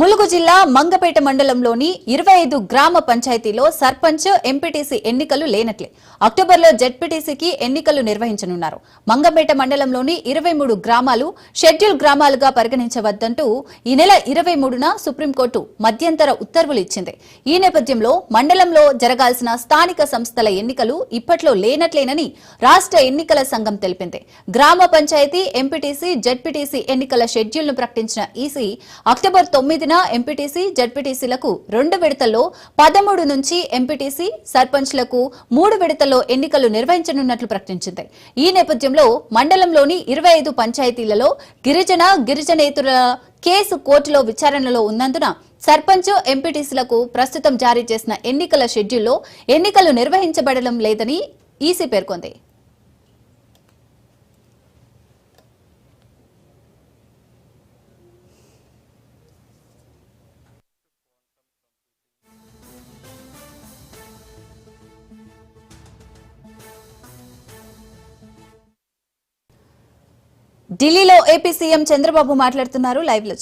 ములుగు జిల్లా మంగపేట మండలంలోని ఇరవై ఐదు గ్రామ పంచాయతీలో సర్పంచ్ ఎంపీటీసీ ఎన్నికలు లేనట్లే. అక్టోబర్లో జెడ్పీటీసీకి ఎన్నికలు నిర్వహించనున్నారు. మంగపేట మండలంలోని ఇరవై మూడు గ్రామాలు షెడ్యూల్ గ్రామాలుగా పరిగణించవద్దంటూ ఈ నెల ఇరవై మూడున సుప్రీంకోర్టు మధ్యంతర ఉత్తర్వులు ఇచ్చింది. ఈ నేపథ్యంలో మండలంలో జరగాల్సిన స్థానిక సంస్థల ఎన్నికలు ఇప్పట్లో లేనట్లేనని రాష్ట్ర ఎన్నికల సంఘం తెలిపింది. గ్రామ పంచాయతీ ఎంపీటీసీ జెడ్పీటీసీ ఎన్నికల షెడ్యూల్ను ప్రకటించిన ఈసీ అక్టోబర్ తొమ్మిది తొమ్మిదిన ఎంపీటీసీ జెడ్పీటీసీలకు రెండు విడతల్లో పదమూడు నుంచి ఎంపీటీసీ సర్పంచ్లకు మూడు విడతల్లో ఎన్నికలు నిర్వహించనున్నట్లు ప్రకటించింది. ఈ నేపథ్యంలో మండలంలోని ఇరవై ఐదు పంచాయతీలలో గిరిజన గిరిజనేతరుల కేసు కోర్టులో విచారణలో ఉన్నందున సర్పంచ్ ఎంపీటీసీలకు ప్రస్తుతం జారీ చేసిన ఎన్నికల షెడ్యూల్లో ఎన్నికలు నిర్వహించబడడం లేదని ఈసీ పేర్కొంది. ఢిల్లీలో ఏపీ సీఎం చంద్రబాబు మాట్లాడుతున్నారు. లైవ్లో